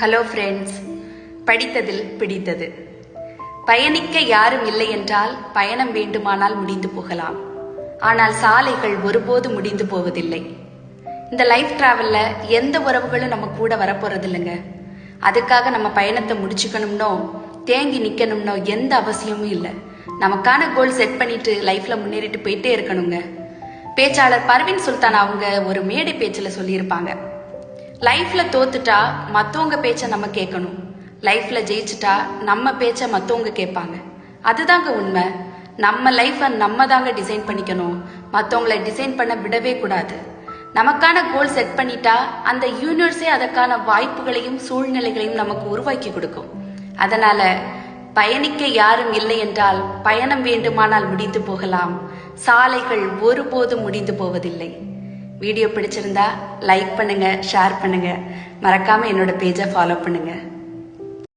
Hello friends படித்ததில் பிடித்தது. பயணிக்க யாரும் இல்லை என்றால் பயணம் வேண்டுமானால் முடிந்து போகலாம். ஆனால் சாலைகள் ஒருபோது முடிந்து போவதில்லை. இந்த லைஃப் டிராவல்ல எந்த உறவுகளும் நம்ம கூட வரப்போறது இல்லைங்க அதுக்காக நம்ம பயணத்தை முடிச்சுக்கணும்னோ தேங்கி நிக்கணும்னோ எந்த அவசியமும் இல்லை. நமக்கான கோல் செட் பண்ணிட்டு லைஃப்ல முன்னேறிட்டு போயிட்டே இருக்கணுங்க. பேச்சாளர் பர்வின் சுல்தான் அவங்க ஒரு மேடை பேச்சில் சொல்லியிருப்பாங்க. லைஃப்ல தோத்துட்டா மத்தவங்க பேச்ச நம்ம கேட்கணும் லைஃப்ல ஜெயிச்சுட்டா நம்ம பேச்ச மத்தவங்க கேட்பாங்க. அதுதாங்க உண்மை. நம்ம லைஃப்பை நம்ம தாங்க டிசைன் பண்ணிக்கணும். மத்தவங்கள டிசைன் பண்ண விடவே கூடாது. நமக்கான கோல் செட் பண்ணிட்டா அந்த யூனிவர்ஸே அதற்கான வாய்ப்புகளையும் சூழ்நிலைகளையும் நமக்கு உருவாக்கி கொடுக்கும். அதனால பயணிக்க யாரும் இல்லை என்றால் பயணம் வேண்டுமானால் முடிந்து போகலாம். சாலைகள் ஒருபோதும் முடிந்து போவதில்லை. வீடியோ பிடிச்சிருந்தா லைக் பண்ணுங்கள் ஷேர் பண்ணுங்கள் மறக்காமல் என்னோட பேஜை ஃபாலோ பண்ணுங்கள்